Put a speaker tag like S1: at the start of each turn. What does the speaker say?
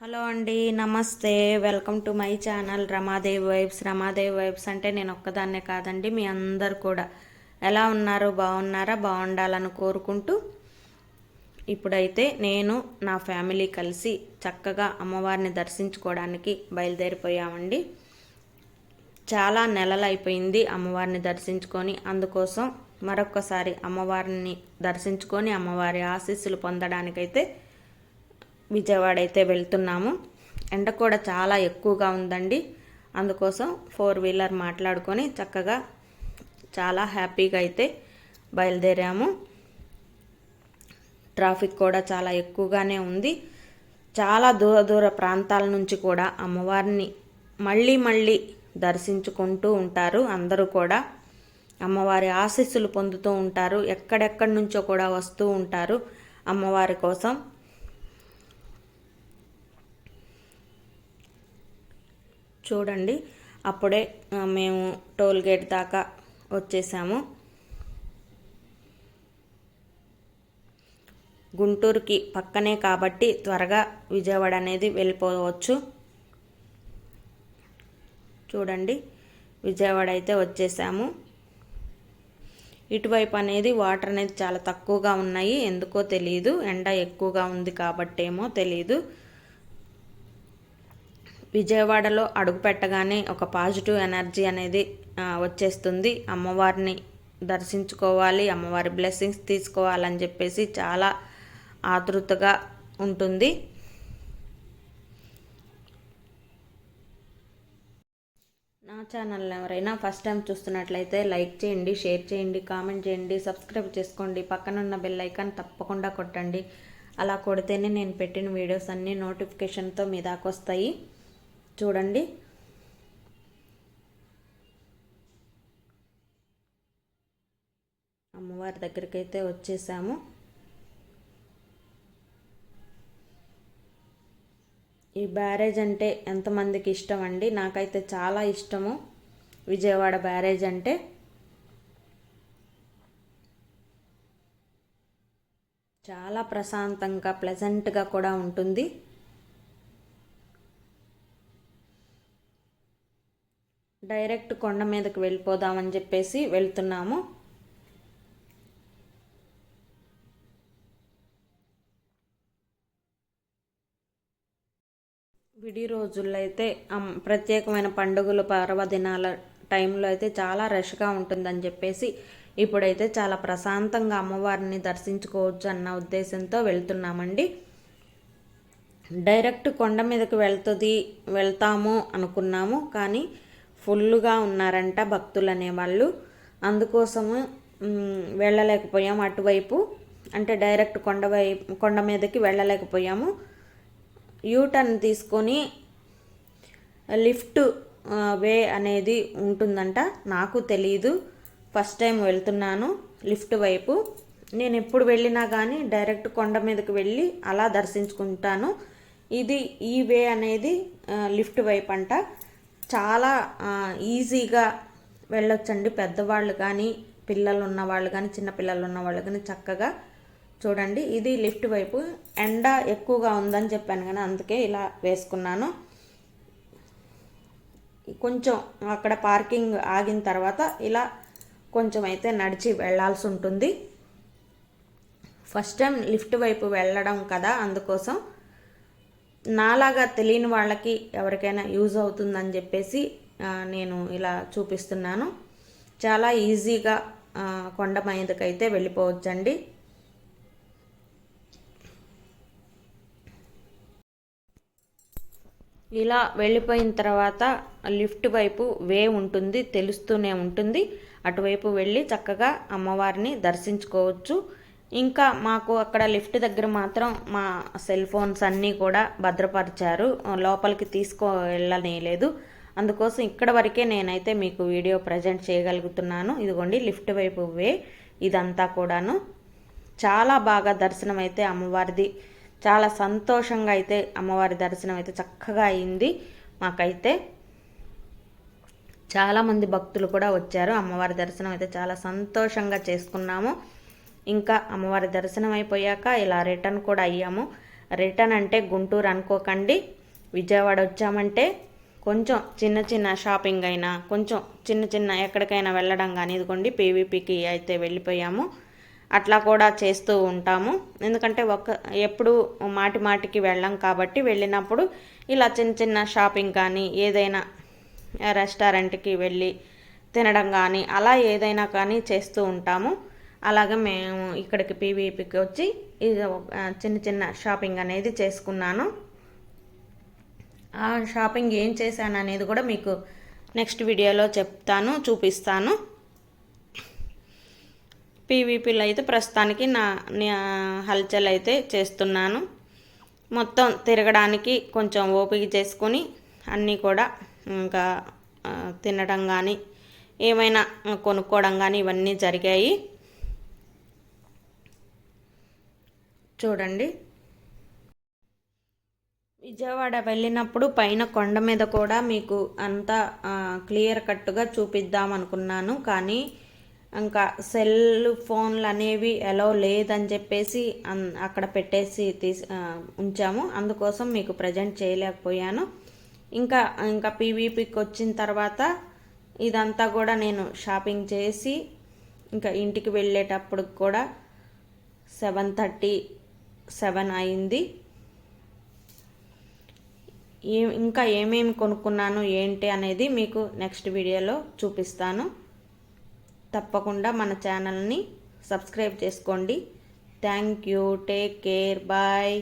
S1: Hello అండి నమస్తే. Welcome to my channel Ramadevi Vibes. Ramadevi Vibes అంటే నేను ఒక్కదాన్నే కాదండి మీ అందరు కూడా. ఎలా ఉన్నారు? బాగున్నారా? బాగుండాలని కోరుకుంటూ ఇప్పుడైతే నేను నా ఫ్యామిలీ కలిసి చక్కగా అమ్మవారిని దర్శించుకోవడానికి బయలుదేరిపోయామండి. చాలా నెలలు అయిపోయింది అమ్మవారిని దర్శించుకొని. అందుకోసం మరొక్కసారి అమ్మవారిని దర్శించుకొని అమ్మవారి ఆశీస్సులు పొందడానికైతే విజయవాడ అయితే వెళ్తున్నాము. ఎండ కూడా చాలా ఎక్కువగా ఉందండి. అందుకోసం ఫోర్ వీలర్ మాట్లాడుకొని చక్కగా చాలా హ్యాపీగా అయితే బయలుదేరాము. ట్రాఫిక్ కూడా చాలా ఎక్కువగానే ఉంది. చాలా దూర దూర ప్రాంతాల నుంచి కూడా అమ్మవారిని మళ్ళీ మళ్ళీ దర్శించుకుంటూ ఉంటారు అందరూ కూడా. అమ్మవారి ఆశీస్సులు పొందుతూ ఉంటారు. ఎక్కడెక్కడి నుంచో కూడా వస్తూ ఉంటారు అమ్మవారి కోసం. చూడండి. అప్పుడే మేము టోల్ గేట్ దాకా వచ్చేసాము. గుంటూరుకి పక్కనే కాబట్టి త్వరగా విజయవాడ అనేది వెళ్ళిపోవచ్చు. చూడండి విజయవాడ అయితే వచ్చేసాము. ఇటువైపు అనేది వాటర్ అనేది చాలా తక్కువగా ఉన్నాయి. ఎందుకో తెలియదు ఎండ ఎక్కువగా ఉంది కాబట్టేమో తెలియదు విజయవాడలో అడుగుపెట్టగానే ఒక పాజిటివ్ ఎనర్జీ అనేది వచ్చేస్తుంది. అమ్మవారిని దర్శించుకోవాలి అమ్మవారి బ్లెస్సింగ్స్ తీసుకోవాలని చెప్పేసి చాలా ఆతృతగా ఉంటుంది. నా ఛానల్ ఎవరైనా ఫస్ట్ టైం చూస్తున్నట్లయితే లైక్ చేయండి షేర్ చేయండి కామెంట్ చేయండి సబ్స్క్రైబ్ చేసుకోండి. పక్కనున్న బెల్ ఐకాన్ తప్పకుండా కొట్టండి. అలా కొడితేనే నేను పెట్టిన వీడియోస్ అన్నీ నోటిఫికేషన్తో మీ దాకా వస్తాయి. చూడండి. అమ్మవారి దగ్గరికి అయితే వచ్చేసాము. ఈ బ్యారేజ్ అంటే ఎంతమందికి ఇష్టం అండి నాకైతే చాలా ఇష్టము. విజయవాడ బ్యారేజ్ అంటే. చాలా ప్రశాంతంగా ప్లెజెంట్గా కూడా ఉంటుంది. డైరెక్ట్ కొండ మీదకి వెళ్ళిపోదామని చెప్పేసి వెళ్తున్నాము. విడి రోజుల్లో అయితే ప్రత్యేకమైన పండుగలు పర్వదినాల టైంలో అయితే చాలా రష్గా ఉంటుందని చెప్పేసి ఇప్పుడైతే చాలా ప్రశాంతంగా అమ్మవారిని దర్శించుకోవచ్చు అన్న ఉద్దేశంతో వెళ్తున్నామండి. డైరెక్ట్ కొండ మీదకి వెళ్తుంది వెళ్తాము అనుకున్నాము. కానీ ఫుల్గా ఉన్నారంట భక్తులు అనేవాళ్ళు. అందుకోసము వెళ్ళలేకపోయాము అటువైపు. అంటే డైరెక్ట్ కొండవైపు కొండ మీదకి వెళ్ళలేకపోయాము. యూటర్న్ తీసుకొని లిఫ్ట్ వే అనేది ఉంటుందంట. నాకు తెలియదు ఫస్ట్ టైం వెళ్తున్నాను లిఫ్ట్ వైపు. నేను ఎప్పుడు వెళ్ళినా కానీ డైరెక్ట్ కొండ మీదకి వెళ్ళి అలా దర్శించుకుంటాను. ఇది ఈ వే అనేది లిఫ్ట్ వైపు అంట. చాలా ఈజీగా వెళ్ళొచ్చండి. పెద్దవాళ్ళు కానీ పిల్లలు ఉన్న వాళ్ళు కానీ చిన్నపిల్లలు ఉన్నవాళ్ళు ఉన్న వాళ్ళు కానీ చక్కగా చూడండి. ఇది లిఫ్ట్ వైపు. ఎండ ఎక్కువగా ఉందని చెప్పాను కానీ అందుకే ఇలా వేసుకున్నాను. కొంచెం అక్కడ పార్కింగ్ ఆగిన తర్వాత ఇలా కొంచెం అయితే నడిచి వెళ్ళాల్సి ఉంటుంది. ఫస్ట్ టైం లిఫ్ట్ వైపు వెళ్ళడం కదా అందుకోసం. నాలాగా తెలియని వాళ్ళకి ఎవరికైనా యూజ్ అవుతుందని చెప్పేసి నేను ఇలా చూపిస్తున్నాను. చాలా ఈజీగా కొండ మీదకైతే వెళ్ళిపోవచ్చండి. ఇలా వెళ్ళిపోయిన తర్వాత లిఫ్ట్ వైపు వే ఉంటుంది తెలుస్తూనే ఉంటుంది. అటువైపు వెళ్ళి చక్కగా అమ్మవారిని దర్శించుకోవచ్చు. ఇంకా మాకు అక్కడ లిఫ్ట్ దగ్గర మాత్రం మా సెల్ ఫోన్స్ అన్నీ కూడా భద్రపరిచారు. లోపలికి తీసుకో వెళ్ళనేలేదు అందుకోసం ఇక్కడ వరకే నేనైతే మీకు వీడియో ప్రజెంట్ చేయగలుగుతున్నాను. ఇదిగోండి లిఫ్ట్ వైపు వే ఇదంతా కూడాను. చాలా బాగా దర్శనం అయితే అమ్మవారిది. చాలా సంతోషంగా అయితే అమ్మవారి దర్శనం అయితే చక్కగా అయింది. మాకైతే చాలామంది భక్తులు కూడా వచ్చారు. అమ్మవారి దర్శనం అయితే చాలా సంతోషంగా చేసుకున్నాము. ఇంకా అమ్మవారి దర్శనం అయిపోయాక ఇలా రిటర్న్ కూడా అయ్యాము. రిటర్న్ అంటే గుంటూరు అనుకోకండి. విజయవాడ వచ్చామంటే కొంచెం చిన్న చిన్న షాపింగ్ అయినా కొంచెం చిన్న చిన్న ఎక్కడికైనా వెళ్ళడం కానీ ఇదిగోండి పీవీపీకి అయితే వెళ్ళిపోయాము. అట్లా కూడా చేస్తూ ఉంటాము. ఎందుకంటే ఒక ఎప్పుడు మాటి మాటికి వెళ్ళాం కాబట్టి వెళ్ళినప్పుడు ఇలా చిన్న చిన్న షాపింగ్ కానీ ఏదైనా రెస్టారెంట్కి వెళ్ళి తినడం కానీ అలా ఏదైనా కానీ చేస్తూ ఉంటాము. అలాగే మేము ఇక్కడికి పీవీపీకి వచ్చి ఇది చిన్న చిన్న షాపింగ్ అనేది చేసుకున్నాను. ఆ షాపింగ్ ఏం చేశాను అనేది కూడా మీకు నెక్స్ట్ వీడియోలో చెప్తాను చూపిస్తాను. పీవీపీలో అయితే ప్రస్తుతానికి నా హల్చల్ అయితే చేస్తున్నాను. మొత్తం తిరగడానికి కొంచెం ఓపిక చేసుకొని అన్నీ కూడా ఇంకా తినడం కానీ ఏమైనా కొనుక్కోవడం కానీ ఇవన్నీ జరిగాయి. చూడండి. విజయవాడ వెళ్ళినప్పుడు పైన కొండ మీద కూడా మీకు అంతా క్లియర్ కట్గా చూపిద్దాం అనుకున్నాను. కానీ ఇంకా సెల్ ఫోన్లు అనేవి ఎలా లేదని చెప్పేసి అక్కడ పెట్టేసి తీసి ఉంచాము. అందుకోసం మీకు ప్రజెంట్ చేయలేకపోయాను. ఇంకా ఇంకా పీవీపీకి వచ్చిన తర్వాత ఇదంతా కూడా నేను షాపింగ్ చేసి ఇంకా ఇంటికి వెళ్ళేటప్పుడు కూడా సెవెన్ థర్టీ సెవెన్ అయింది. ఏ ఇంకా ఏమేమి కొనుక్కున్నాను ఏంటి అనేది మీకు నెక్స్ట్ వీడియోలో చూపిస్తాను. తప్పకుండా మన ఛానల్ని సబ్స్క్రైబ్ చేసుకోండి. Thank you take care bye.